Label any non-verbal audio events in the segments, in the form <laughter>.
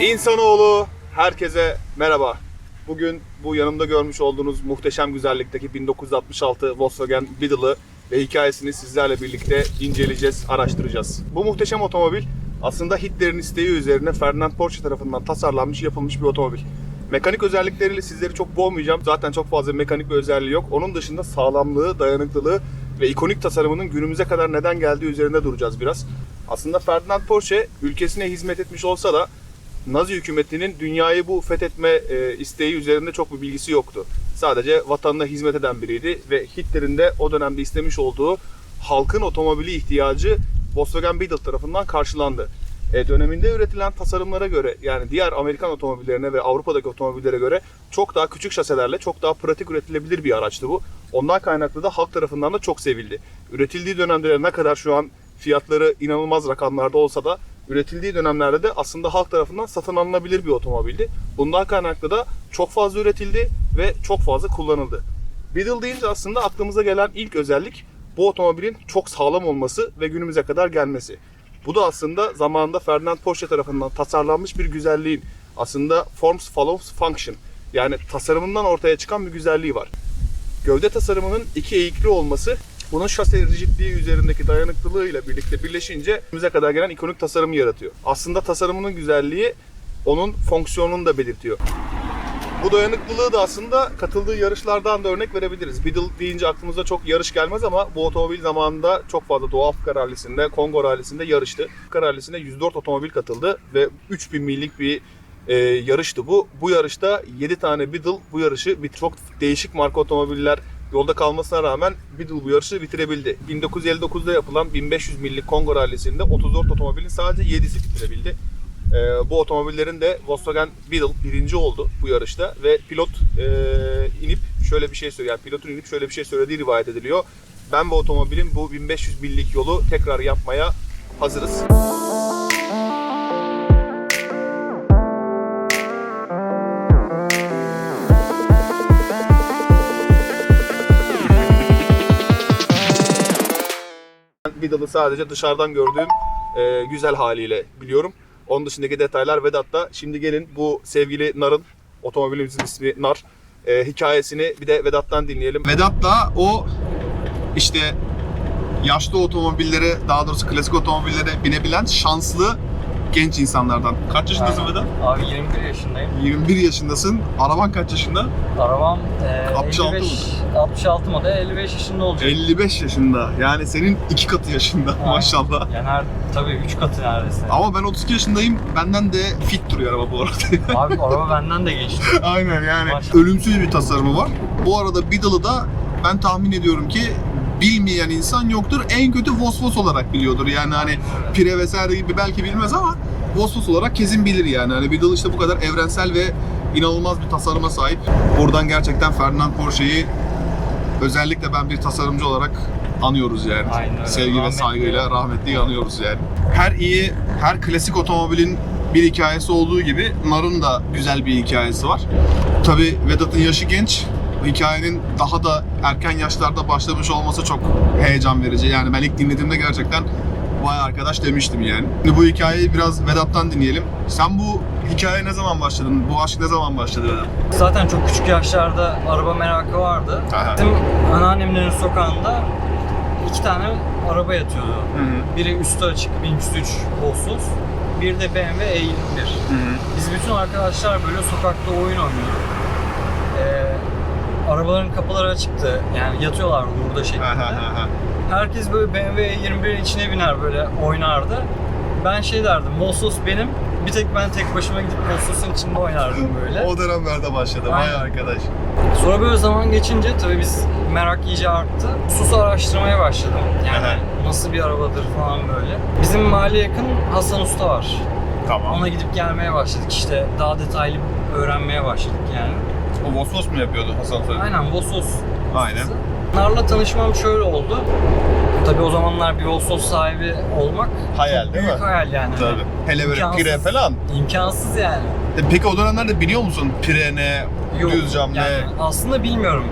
İnsanoğlu herkese merhaba. Bugün bu yanımda görmüş olduğunuz muhteşem güzellikteki 1966 Volkswagen Beetle'ı ve hikayesini sizlerle birlikte inceleyeceğiz, araştıracağız. Bu muhteşem otomobil aslında Hitler'in isteği üzerine Ferdinand Porsche tarafından tasarlanmış, yapılmış bir otomobil. Mekanik özellikleriyle sizleri çok boğmayacağım. Zaten çok fazla mekanik bir özelliği yok. Onun dışında sağlamlığı, dayanıklılığı ve ikonik tasarımının günümüze kadar neden geldiği üzerinde duracağız biraz. Aslında Ferdinand Porsche ülkesine hizmet etmiş olsa da Nazi hükümetinin dünyayı bu fethetme e, isteği üzerinde çok bir bilgisi yoktu. Sadece vatanına hizmet eden biriydi ve Hitler'in de o dönemde istemiş olduğu halkın otomobili ihtiyacı Volkswagen Beetle tarafından karşılandı. E, döneminde üretilen tasarımlara göre yani diğer Amerikan otomobillerine ve Avrupa'daki otomobillere göre çok daha küçük şaselerle çok daha pratik üretilebilir bir araçtı bu. Ondan kaynaklı da halk tarafından da çok sevildi. Üretildiği dönemde ne kadar şu an fiyatları inanılmaz rakamlarda olsa da üretildiği dönemlerde de aslında halk tarafından satın alınabilir bir otomobildi. Bundan kaynaklı da çok fazla üretildi ve çok fazla kullanıldı. Beetle deyince aslında aklımıza gelen ilk özellik bu otomobilin çok sağlam olması ve günümüze kadar gelmesi. Bu da aslında zamanında Ferdinand Porsche tarafından tasarlanmış bir güzelliğin aslında forms follows function yani tasarımından ortaya çıkan bir güzelliği var. Gövde tasarımının iki eğikli olması bunun şase rigidliği üzerindeki dayanıklılığıyla birlikte birleşince bize kadar gelen ikonik tasarımı yaratıyor. Aslında tasarımının güzelliği onun fonksiyonunu da belirtiyor. Bu dayanıklılığı da aslında katıldığı yarışlardan da örnek verebiliriz. Beetle deyince aklımıza çok yarış gelmez ama bu otomobil zamanında çok fazla Doğu Afrika rallisinde, Kongo rallisinde yarıştı. Afrika rallisinde 104 otomobil katıldı ve 3000 millik bir e, yarıştı bu. Bu yarışta 7 tane Beetle bu yarışı bit çok değişik marka otomobiller yolda kalmasına rağmen Beetle bu yarışı bitirebildi. 1959'da yapılan 1500 millik Kongo rallisinde 34 otomobilin sadece 7'si bitirebildi. Ee, bu otomobillerin de Volkswagen Beetle birinci oldu bu yarışta ve pilot e, inip şöyle bir şey söylüyor. Yani pilotun inip şöyle bir şey söylediği rivayet ediliyor. Ben bu otomobilin bu 1500 millik yolu tekrar yapmaya hazırız. Beetle'ı sadece dışarıdan gördüğüm e, güzel haliyle biliyorum. Onun dışındaki detaylar Vedat'ta. Şimdi gelin bu sevgili Nar'ın, otomobilimizin ismi Nar, e, hikayesini bir de Vedat'tan dinleyelim. Vedat da o işte yaşlı otomobillere, daha doğrusu klasik otomobillere binebilen şanslı genç insanlardan. Kaç yaşındasın Aynen. Vedat? Abi 21 yaşındayım. 21 yaşındasın. Araban kaç yaşında? Arabam e, 66 55, 66 model 55 yaşında olacak. 55 yaşında. Yani senin iki katı yaşında Aynen. maşallah. Yani her, tabii 3 katı neredeyse. Ama ben 32 yaşındayım. Benden de fit duruyor araba bu arada. <laughs> Abi araba benden de geçti. Aynen yani Maşallah. ölümsüz bir tasarımı var. Bu arada Beetle'ı da ben tahmin ediyorum ki bilmeyen insan yoktur. En kötü Vosvos olarak biliyordur. Yani hani Pire vesaire gibi belki bilmez ama Vosvos olarak kesin bilir yani. Hani Beetle işte bu kadar evrensel ve inanılmaz bir tasarıma sahip. Buradan gerçekten Ferdinand Porsche'yi özellikle ben bir tasarımcı olarak anıyoruz yani. Aynen öyle. Sevgi ve Rahmetli. saygıyla rahmetli anıyoruz yani. Her iyi, her klasik otomobilin bir hikayesi olduğu gibi Nar'ın da güzel bir hikayesi var. Tabi Vedat'ın yaşı genç. Hikayenin daha da erken yaşlarda başlamış olması çok heyecan verici. Yani ben ilk dinlediğimde gerçekten vay arkadaş demiştim yani. Şimdi bu hikayeyi biraz Vedat'tan dinleyelim. Sen bu hikayeye ne zaman başladın? Bu aşk ne zaman başladı Vedat? Zaten çok küçük yaşlarda araba merakı vardı. Aha. Bizim anneannemlerin sokağında iki tane araba yatıyordu. Hı hı. Biri üstü açık 1303 Volkswagen. Bir de BMW E21. Hı hı. Biz bütün arkadaşlar böyle sokakta oyun oynuyorduk. Arabaların kapıları açıktı. Yani yatıyorlardı burada şeklinde. Aha, aha. Herkes böyle BMW 21'in içine biner böyle oynardı. Ben şey derdim, Molsos benim. Bir tek ben tek başıma gidip Molsos'un içinde oynardım böyle. O dönemlerde başladı. Vay Aynen. arkadaş. Sonra böyle zaman geçince tabii biz merak iyice arttı. Sus araştırmaya başladım. Yani Aha. nasıl bir arabadır falan böyle. Bizim mahalleye yakın Hasan Usta var. Tamam. Ona gidip gelmeye başladık işte. Daha detaylı öğrenmeye başladık yani. O Vosvos mu yapıyordu Hasan Soy? Aynen Vosos. Aynen. Narla tanışmam şöyle oldu. Tabii o zamanlar bir Vosos sahibi olmak Hayal değil büyük mi? hayal yani. Tabii. Hele böyle İmkansız. pire falan. İmkansız yani. E, Peki o dönemlerde biliyor musun pire ne, Yok, düz cam yani ne? aslında bilmiyorum.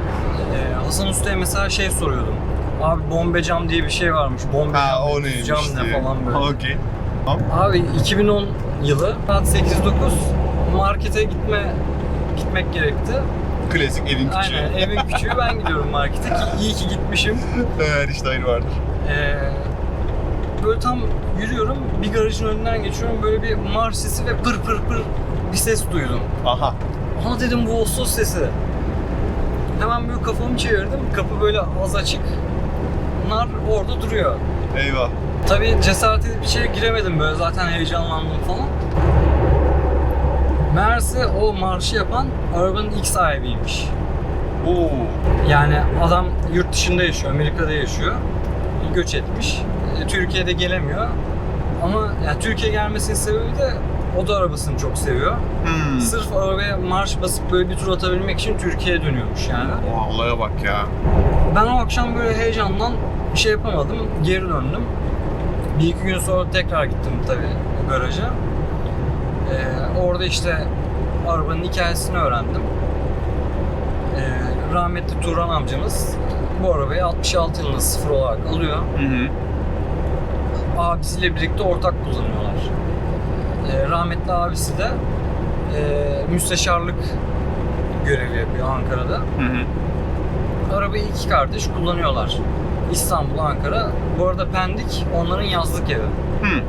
Ee, Hasan Usta'ya mesela şey soruyordum. Abi bombe cam diye bir şey varmış. Bombe Ha cam, o düz neymiş cam diye. ne falan böyle. Okey. Abi 2010 yılı saat 8-9 markete gitme gitmek gerekti. Klasik evin küçüğü. Aynen evin küçüğü ben gidiyorum markete ki iyi ki gitmişim. <laughs> Her işte aynı vardır. Ee, böyle tam yürüyorum bir garajın önünden geçiyorum böyle bir marş sesi ve pır pır pır bir ses duydum. Aha. Aha dedim bu Ağustos sesi. Hemen böyle kafamı çevirdim. Kapı böyle az açık. Nar orada duruyor. Eyvah. Tabii cesaret edip içeri giremedim böyle zaten heyecanlandım falan. Meğerse o marşı yapan arabanın ilk sahibiymiş. Oo. Yani adam yurt dışında yaşıyor, Amerika'da yaşıyor. Göç etmiş. E, Türkiye'de gelemiyor. Ama yani Türkiye gelmesinin sebebi de o da arabasını çok seviyor. Hmm. Sırf arabaya marş basıp böyle bir tur atabilmek için Türkiye'ye dönüyormuş yani. Oha, olaya bak ya. Ben o akşam böyle heyecandan bir şey yapamadım. Geri döndüm. Bir iki gün sonra tekrar gittim tabii garaja. Ee, orada işte arabanın hikayesini öğrendim. Ee, rahmetli Turan amcamız bu arabayı 66 yılında sıfır olarak alıyor. Hı hı. Abisiyle birlikte ortak kullanıyorlar. Ee, rahmetli abisi de e, müsteşarlık görevi yapıyor Ankara'da. Hı hı. Arabayı iki kardeş kullanıyorlar. İstanbul, Ankara. Bu arada Pendik onların yazlık evi. Hı.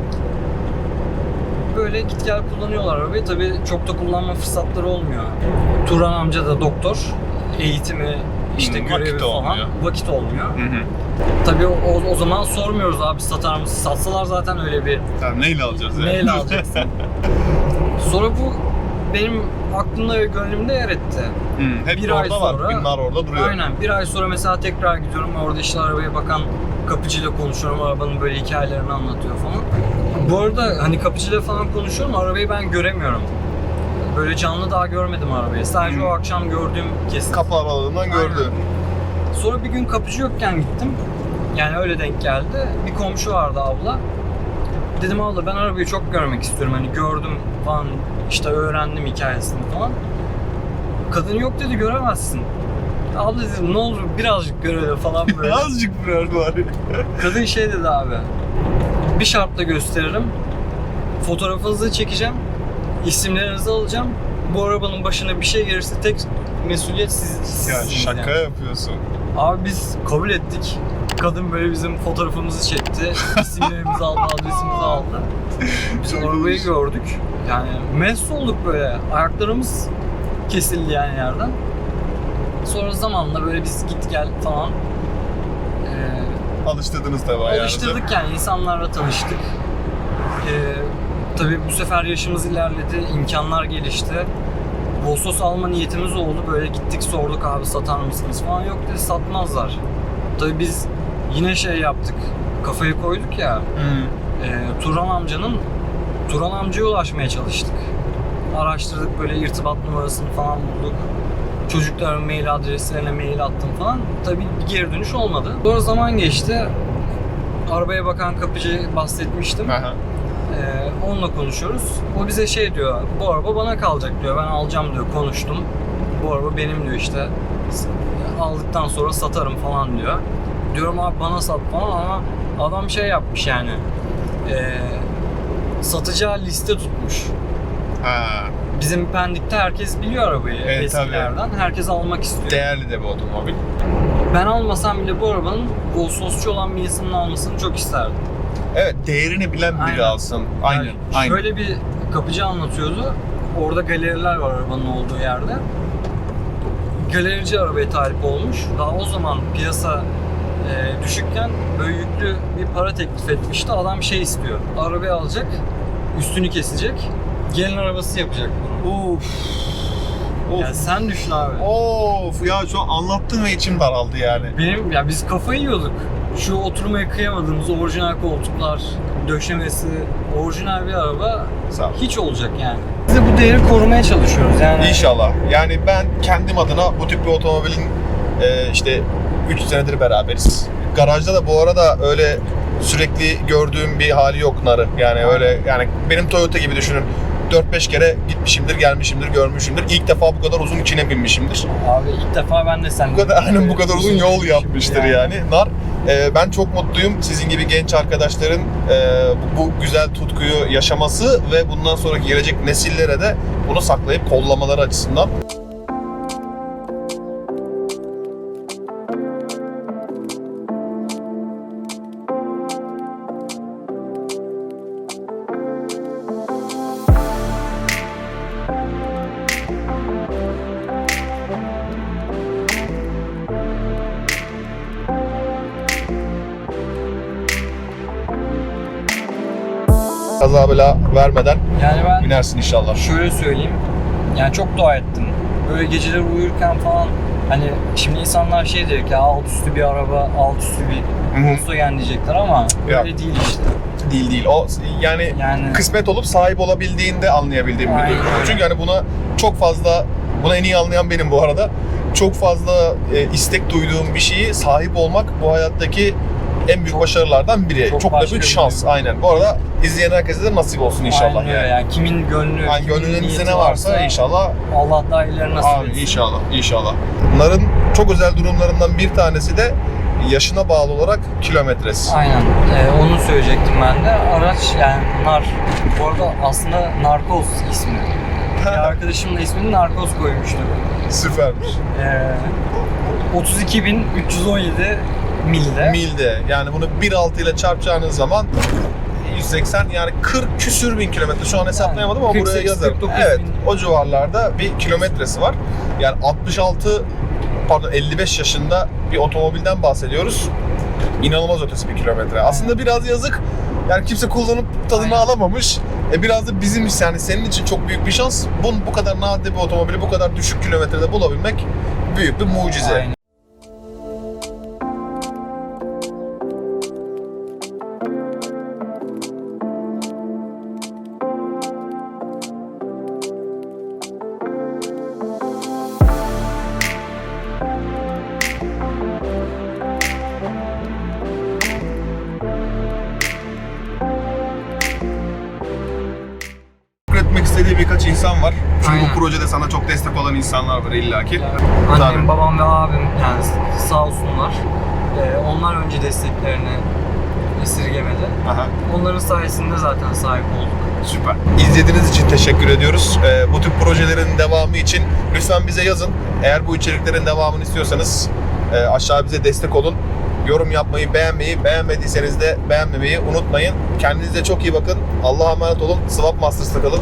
Böyle git gel kullanıyorlar arabayı. Tabii çok da kullanma fırsatları olmuyor. Turan amca da doktor. Eğitimi, işte Hmm, görevi vakit falan. olmuyor. Vakit olmuyor. Hı hı. Tabii o, o zaman sormuyoruz abi satar mısın? Satsalar zaten öyle bir Tamam neyle alacağız ya? neyle <laughs> alacaksın. Sonra bu benim aklımda ve gönlümde yer etti. Hı. Hep Bir orada ay var. sonra- Bunlar orada duruyor. Aynen. Bir ay sonra mesela tekrar gidiyorum. Orada işte arabaya bakan kapıcıyla konuşuyorum. Arabanın böyle hikayelerini anlatıyor falan. Bu arada hani kapıcıyla falan konuşuyorum. Arabayı ben göremiyorum. Böyle canlı daha görmedim arabayı. Sadece Hmm. o akşam gördüğüm kesin. Kapı aralığından gördü. Sonra bir gün kapıcı yokken gittim. Yani öyle denk geldi. Bir komşu vardı abla. Dedim abla ben arabayı çok görmek istiyorum. Hani gördüm falan işte öğrendim hikayesini falan. Kadın yok dedi göremezsin. Abla dedim ne olur birazcık görelim falan böyle. Azıcık biraz var. Kadın şey dedi abi. Bir şartla gösteririm. Fotoğrafınızı çekeceğim. isimlerinizi alacağım. Bu arabanın başına bir şey gelirse tek mesuliyet siz. ya sizsiniz şaka yani. yapıyorsun. Abi biz kabul ettik. Kadın böyle bizim fotoğrafımızı çekti. <laughs> İsimlerimizi aldı, adresimizi aldı. Biz Çok arabayı iyiymiş. gördük. Yani mest olduk böyle. Ayaklarımız kesildi yani yerden. Sonra zamanla böyle biz git gel falan. Alıştırdınız tabii ayağınızı. alıştırdık yani insanlarla tanıştık. Ee, tabii bu sefer yaşımız ilerledi, imkanlar gelişti. Vossos alma niyetimiz oldu. Böyle gittik sorduk abi satar mısınız falan. Yok dedi satmazlar. Tabii biz yine şey yaptık. Kafayı koyduk ya. E, Turan amcanın Turan amcaya ulaşmaya çalıştık. Araştırdık böyle irtibat numarasını falan bulduk. Çocukların mail adreslerine mail attım falan. Tabii bir geri dönüş olmadı. Sonra zaman geçti. Arabaya bakan kapıcı bahsetmiştim. Aha. Ee, onunla konuşuyoruz. O bize şey diyor, bu araba bana kalacak diyor. Ben alacağım diyor, konuştum. Bu araba benim diyor işte. Aldıktan sonra satarım falan diyor. Diyorum abi bana sat falan ama adam şey yapmış yani. Ee, satacağı liste tutmuş. Ha. Bizim Pendik'te herkes biliyor arabayı Evet, eskilerden. Herkes almak istiyor. Değerli de bu otomobil. ben almasam bile bu arabanın Ağustosçu olan bir insanın almasını çok isterdim. Evet değerini bilen biri Aynen. alsın. Aynen. Yani aynen. Şöyle bir kapıcı anlatıyordu. Orada galeriler var arabanın olduğu yerde. Galerici arabaya talip olmuş. Daha o zaman piyasa e, düşükken böyle yüklü bir para teklif etmişti. Adam şey istiyor. Arabayı alacak, üstünü kesecek. Gelin arabası yapacak bunu. Of. Of. Yani sen düşün abi. Of ya şu an anlattın ve içim daraldı yani. Benim ya biz kafayı yiyorduk. Şu oturmaya kıyamadığımız orijinal koltuklar, döşemesi, orijinal bir araba Sağ ol. hiç olacak yani. Biz de bu değeri korumaya çalışıyoruz yani. İnşallah. Yani ben kendim adına bu tip bir otomobilin e, işte 3 senedir beraberiz. Garajda da bu arada öyle sürekli gördüğüm bir hali yok narı. Yani öyle yani benim Toyota gibi düşünün. 4-5 kere gitmişimdir, gelmişimdir, görmüşümdür. İlk defa bu kadar uzun içine binmişimdir. Abi ilk defa ben de sen. Bu kadar aynen bu kadar uzun yol yapmıştır yani. Nar. Ee, ben çok mutluyum sizin gibi genç arkadaşların e, bu, bu güzel tutkuyu yaşaması ve bundan sonraki gelecek nesillere de bunu saklayıp kollamaları açısından. Kaza bela vermeden Yani ben binersin inşallah. şöyle söyleyeyim. Yani çok dua ettim. Böyle geceleri uyurken falan hani şimdi insanlar şey diyor ki alt üstü bir araba, alt üstü bir. Volkswagen diyecekler ama Ya. öyle değil işte. Değil değil. O yani Yani kısmet olup sahip olabildiğinde anlayabildiğim bir durum. Çünkü hani buna çok fazla, buna en iyi anlayan benim bu arada. Çok fazla e, istek duyduğum bir şeyi sahip olmak bu hayattaki en büyük Çok- başarılardan biri. Çok, çok da büyük şans. duygu. Aynen. Bu arada izleyen herkese de nasip olsun inşallah aynen yani. yani. Kimin gönlü, Yani kimin gönlünüzde niyeti ne varsa inşallah Allah daha iyileri nasip Abi etsin. inşallah, inşallah. Bunların çok özel durumlarından bir tanesi de yaşına bağlı olarak kilometresi. Aynen. Ee, onu söyleyecektim ben de. Araç yani nar. Bu arada aslında narkoz ismi. Bir <laughs> arkadaşımın da ismini narkoz koymuştu. Süpermiş. Ee, 32.317 milde. Milde yani bunu 1.6 ile çarpacağınız zaman 180 yani 40 küsür bin kilometre. Şu an hesaplayamadım ama buraya 48, yazarım. 49 Evet o civarlarda bir kilometresi var. Yani 66 pardon 55 yaşında bir otomobilden bahsediyoruz. İnanılmaz ötesi bir kilometre. Aslında biraz yazık. Yani kimse kullanıp tadını Aynen. alamamış. E biraz da bizim yani senin için çok büyük bir şans. Bu, bu kadar nadir bir otomobili bu kadar düşük kilometrede bulabilmek büyük bir mucize. Aynen. Projede sana çok destek olan insanlar var illaki. Annem, Tabii. babam ve abim yani sağ olsunlar. Ee, onlar önce desteklerini esirgemedi. Aha, Onların sayesinde zaten sahip olduk. süper. İzlediğiniz için teşekkür ediyoruz. Ee, bu tip projelerin devamı için lütfen bize yazın. Eğer bu içeriklerin devamını istiyorsanız e, aşağı bize destek olun. Yorum yapmayı, beğenmeyi, beğenmediyseniz de beğenmemeyi unutmayın. Kendinize çok iyi bakın. Allah'a emanet olun. Swap Masters'ta kalın.